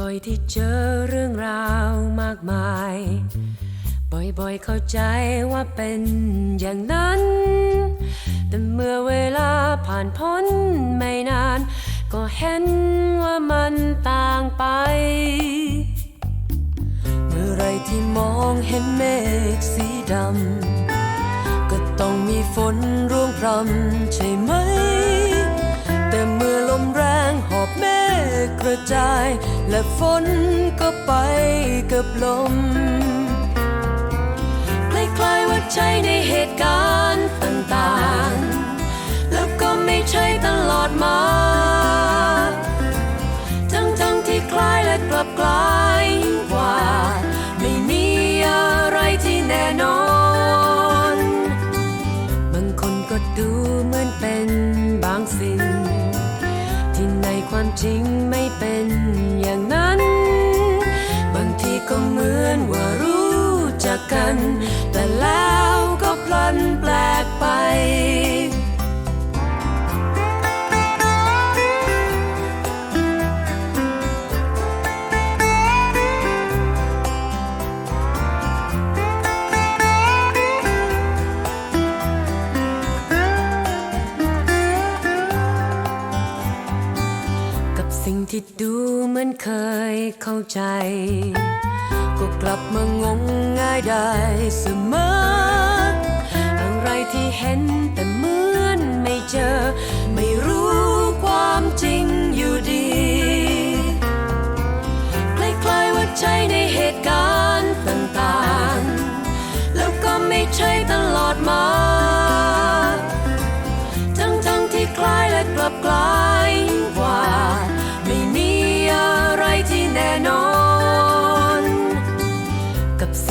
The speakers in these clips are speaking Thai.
บ่อยๆที่เจอเรื่องราวมากมาย บ่อยๆเข้าใจว่าเป็นอย่างนั้น แต่เมื่อเวลาผ่านพ้นไม่นาน ก็เห็นว่ามันต่างไป เมื่อไรที่มองเห็นเมฆสีดำ ก็ต้องมีฝนร่วงพรำใช่ไหม ระจาย และฝนก็ไปกับลมคล้ายๆว่าใช่ในเหตุการณ์ต่างๆ แล้วก็ไม่ใช่ตลอดมา ทั้งๆที่คล้ายและกลับกลายกว่า ไม่มีอะไรที่แน่นอน บางคนก็ดูเหมือนเป็นบางสิ่ง ความจริงไม่เป็นอย่างนั้น บางทีก็เหมือนว่ารู้จักกัน แต่แล้วก็พลันแปล ที่ดูเหมือนเคยเข้าใจ ก็กลับมางงง่ายได้เสมอ อะไรที่เห็นแต่เหมือนไม่เจอ ไม่รู้ความจริงอยู่ดีคล้ายๆว่าใช่ในเหตุการณ์ต่างๆ แล้วก็ไม่ใช่ตลอดมา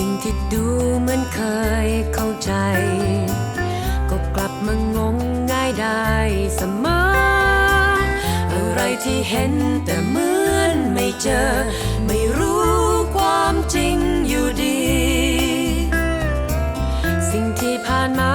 ่งที่ดูเหมือนเคยเข้าใจ ก็กลับมางงง่ายได้เสมอ อะไรที่เห็นแต่เหมือนไม่เจอ ไม่รู้ความจริงอยู่ดี สิ่งที่ผ่านมา